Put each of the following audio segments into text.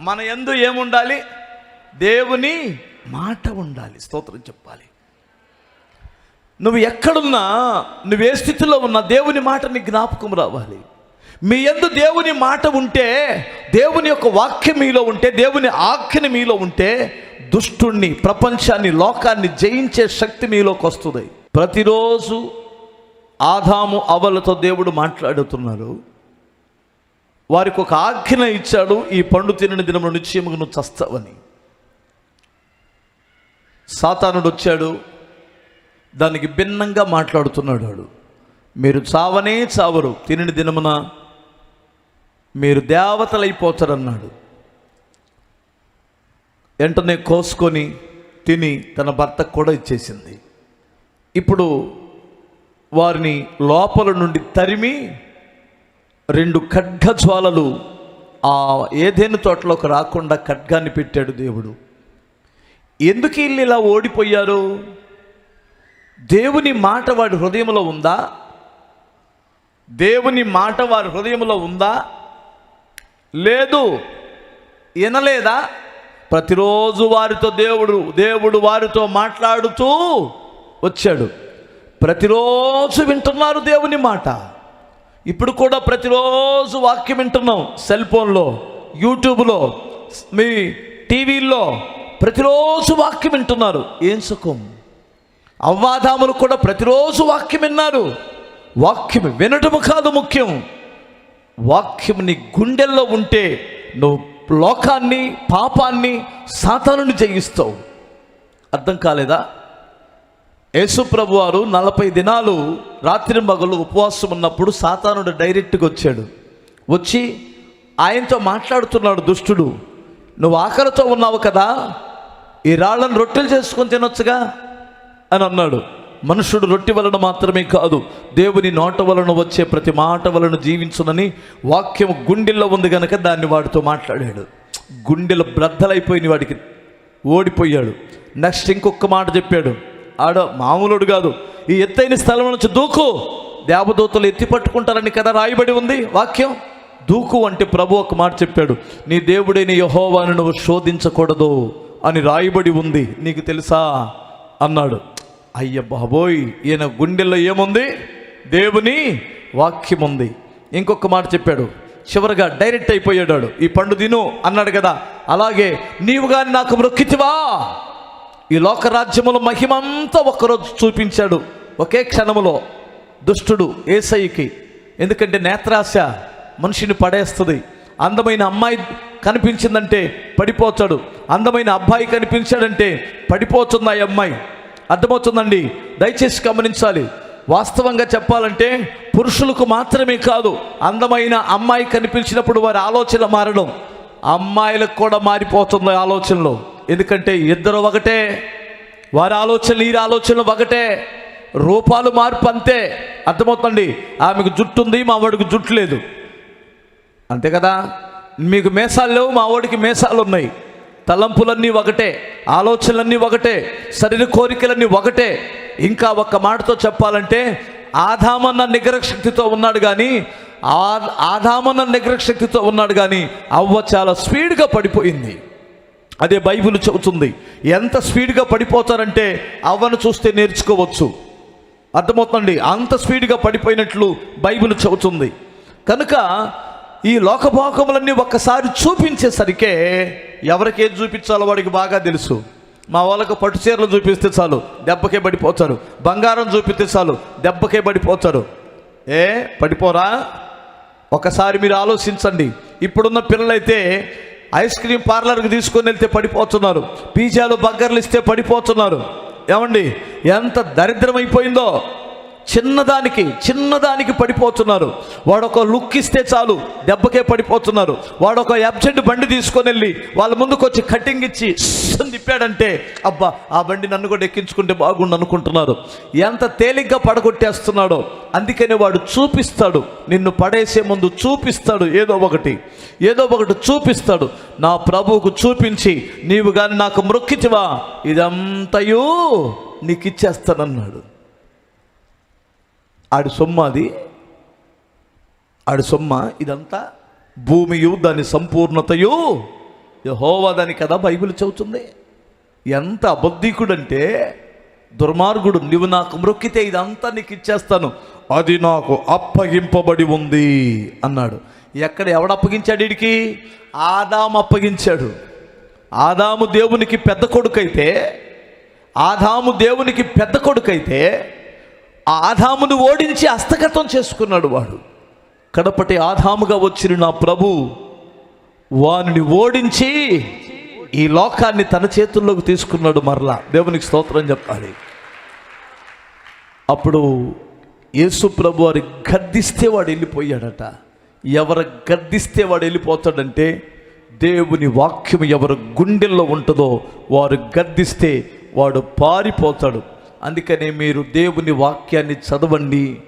మన ఎందు ఏముండాలి? దేవుని మాట ఉండాలి. స్తోత్రం చెప్పాలి. నువ్వు ఎక్కడున్నా నువ్వు ఏ స్థితిలో ఉన్నా దేవుని మాట నీ జ్ఞాపకం రావాలి. మీ ఎందు దేవుని మాట ఉంటే దేవుని యొక్క వాక్యం మీలో ఉంటే దేవుని ఆజ్ఞని మీలో ఉంటే దుష్టుణ్ణి ప్రపంచాన్ని లోకాన్ని జయించే శక్తి మీలోకి వస్తుంది. ప్రతిరోజు ఆదాము అవలతో దేవుడు మాట్లాడుతున్నారు. వారికి ఒక ఆజ్ఞ ఇచ్చాడు ఈ పండు తినని దినమున నిశ్చయముగా నువ్వు చస్తావని. సాతానుడు వచ్చాడు దానికి భిన్నంగా మాట్లాడుతున్నాడు వాడు. మీరు చావనే చావరు తినని దినమున మీరు దేవతలైపోతారన్నాడు. వెంటనే కోసుకొని తిని తన భర్తకు కూడా ఇచ్చేసింది. ఇప్పుడు వారిని లోపల నుండి తరిమి రెండు ఖడ్గజ్వాలలు ఆ ఏదేను తోటలోకి రాకుండా ఖడ్గాన్ని పెట్టాడు దేవుడు. ఎందుకు వీళ్ళు ఇలా ఓడిపోయారు? దేవుని మాట వాడి హృదయంలో ఉందా? దేవుని మాట వారి హృదయంలో ఉందా? లేదు. వినలేదా? ప్రతిరోజు వారితో దేవుడు దేవుడు వారితో మాట్లాడుతూ వచ్చాడు. ప్రతిరోజు వింటున్నారు దేవుని మాట. ఇప్పుడు కూడా ప్రతిరోజు వాక్యం వింటున్నాం సెల్ ఫోన్లో యూట్యూబ్లో మీ టీవీల్లో. ప్రతిరోజు వాక్యం వింటున్నారు. ఏం సుఖం? అవ్వాదాములు కూడా ప్రతిరోజు వాక్యం విన్నారు. వాక్యం వినటము కాదు ముఖ్యం. వాక్యం నీ గుండెల్లో ఉంటే నువ్వు లోకాన్ని పాపాన్ని సాతానుని జయిస్తావు. అర్థం కాలేదా? యేసుప్రభు వారు నలభై దినాలు రాత్రి మగలు ఉపవాసం ఉన్నప్పుడు సాతానుడు డైరెక్ట్గా వచ్చాడు. వచ్చి ఆయనతో మాట్లాడుతున్నాడు దుష్టుడు. నువ్వు ఆకలితో ఉన్నావు కదా ఈ రాళ్ళను రొట్టెలు చేసుకొని తినొచ్చుగా అని అన్నాడు. మనుషుడు రొట్టె వలన మాత్రమే కాదు దేవుని నోట వలన వచ్చే ప్రతి మాట వలన జీవించునని వాక్యం గుండెల్లో ఉంది కనుక దాన్ని వాడితో మాట్లాడాడు. గుండెలు బ్రద్దలైపోయిన వాడికి ఓడిపోయాడు. నెక్స్ట్ ఇంకొక మాట చెప్పాడు. ఆడ మామూలుడు కాదు. ఈ ఎత్తైన స్థలం నుంచి దూకు. దేవదూతలు ఎత్తి పట్టుకుంటారని కదా రాయబడి ఉంది. వాక్యం దూకు అంటే ప్రభు ఒక మాట చెప్పాడు. నీ దేవుడైన యహోవాను నువ్వు శోధించకూడదు అని రాయబడి ఉంది. నీకు తెలుసా? అన్నాడు. అయ్య బాబోయ్ ఈయన గుండెల్లో ఏముంది? దేవుని వాక్యం ఉంది ఇంకొక మాట చెప్పాడు. చివరిగా డైరెక్ట్ అయిపోయాడు ఈ పండు తిను అన్నాడు కదా. అలాగే నీవు కానీ నాకు మొక్కితివా? ఈ లోకరాజ్యముల మహిమంతా ఒకరోజు చూపించాడు. ఒకే క్షణములో దుష్టుడు ఏసైకి. ఎందుకంటే నేత్రాశ మనిషిని పడేస్తుంది. అందమైన అమ్మాయి కనిపించిందంటే పడిపోతాడు. అందమైన అబ్బాయి కనిపించాడంటే పడిపోతుంది ఆ అమ్మాయి. అర్థమవుతుందండి? దయచేసి గమనించాలి. వాస్తవంగా చెప్పాలంటే పురుషులకు మాత్రమే కాదు అందమైన అమ్మాయి కనిపించినప్పుడు వారి ఆలోచన మారడం. అమ్మాయిలకు కూడా మారిపోతుంది ఆలోచనలో. ఎందుకంటే ఇద్దరు ఒకటే వారి ఆలోచనలు ఈ ఆలోచనలు ఒకటే. రూపాలు మార్పు అంతే. అర్థమవుతుంది ఆమెకు జుట్టు ఉంది మా వాడికి జుట్టు లేదు. అంతే కదా? మీకు మేసాలు లేవు మా వాడికి మేసాలు ఉన్నాయి. తలంపులన్నీ ఒకటే ఆలోచనలన్నీ ఒకటే శరీర కోరికలన్నీ ఒకటే. ఇంకా ఒక్క మాటతో చెప్పాలంటే ఆదామన్న నిగ్రహ శక్తితో ఉన్నాడు కానీ ఆ ఆదామన్న నిగ్రహ శక్తితో ఉన్నాడు కానీ అవ్వ చాలా స్పీడ్గా పడిపోయింది. అదే బైబిల్ చెబుతుంది. ఎంత స్పీడ్గా పడిపోతారంటే అవ్వను చూస్తే నేర్చుకోవచ్చు. అర్థమవుతుంది అంత స్పీడ్గా పడిపోయినట్లు బైబిల్ చెబుతుంది. కనుక ఈ లోకభోగములన్నీ ఒక్కసారి చూపించేసరికే ఎవరికేం చూపించాలో వాడికి బాగా తెలుసు. మా వాళ్ళకు పట్టు చీరలు చూపిస్తే చాలు దెబ్బకే పడిపోతారు. బంగారం చూపిస్తే చాలు దెబ్బకే పడిపోతారు. ఏ? పడిపోరా? ఒకసారి మీరు ఆలోచించండి. ఇప్పుడున్న పిల్లలైతే ఐస్ క్రీమ్ పార్లర్కి తీసుకొని వెళ్తే పడిపోతున్నారు. పిజ్జాలు బగ్గర్లు ఇస్తే పడిపోతున్నారు. ఏమండి ఎంత దరిద్రమైపోయిందో. చిన్నదానికి చిన్నదానికి పడిపోతున్నారు. వాడు ఒక లుక్ ఇస్తే చాలు దెబ్బకే పడిపోతున్నారు. వాడు ఒక అబ్జెంట్ బండి తీసుకొని వెళ్ళి వాళ్ళ ముందుకు వచ్చి కటింగ్ ఇచ్చి తిప్పాడంటే అబ్బా ఆ బండి నన్ను కూడా ఎక్కించుకుంటే బాగుండు అనుకుంటున్నారు. ఎంత తేలిగ్గా పడగొట్టేస్తున్నాడో అందుకనే వాడు చూపిస్తాడు. నిన్ను పడేసే ముందు చూపిస్తాడు ఏదో ఒకటి. ఏదో ఒకటి చూపిస్తాడు. నా ప్రభువుకు చూపించి నీవు కానీ నాకు మొక్కితివా? ఇదంతయూ నీకు ఇచ్చేస్తానన్నాడు ఆడి సొమ్మ అది. ఆడి సొమ్మ ఇదంతా భూమియు దాని సంపూర్ణతయు. యహోవాదని కదా బైబిల్ చెబుతుంది. ఎంత అబద్ధికుడంటే దుర్మార్గుడు నువ్వు నాకు మ్రొక్కితే ఇదంతా నీకు ఇచ్చేస్తాను. అది నాకు అప్పగింపబడి ఉంది అన్నాడు. ఎక్కడ ఎవడు అప్పగించాడు వీడికి ఆదాము అప్పగించాడు. ఆదాము దేవునికి పెద్ద కొడుకైతే ఆదాము దేవునికి పెద్ద కొడుకైతే ఆ ఆదామును ఓడించి హస్తగతం చేసుకున్నాడు వాడు. కడపటి ఆదాముగా వచ్చిన నా ప్రభు వానిని ఓడించి ఈ లోకాన్ని తన చేతుల్లోకి తీసుకున్నాడు మరలా. దేవునికి స్తోత్రం చెప్పాలి. అప్పుడు యేసు ప్రభు వారి గద్దిస్తే వాడు వెళ్ళిపోయాడట. ఎవరు గద్దిస్తే వాడు వెళ్ళిపోతాడంటే దేవుని వాక్యం ఎవరు గుండెల్లో ఉంటుందో వారు గద్దిస్తే వాడు పారిపోతాడు. అందుకనే మీరు దేవుని వాక్యాన్ని చదవండి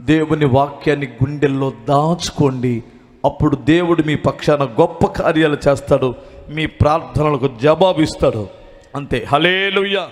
దేవుని వాక్యాన్ని గుండెల్లో దాచుకోండి. అప్పుడు దేవుడు మీ పక్షాన గొప్ప కార్యాలు చేస్తాడు మీ ప్రార్థనలకు జవాబిస్తాడు. అంతే. హలేలుయ్యా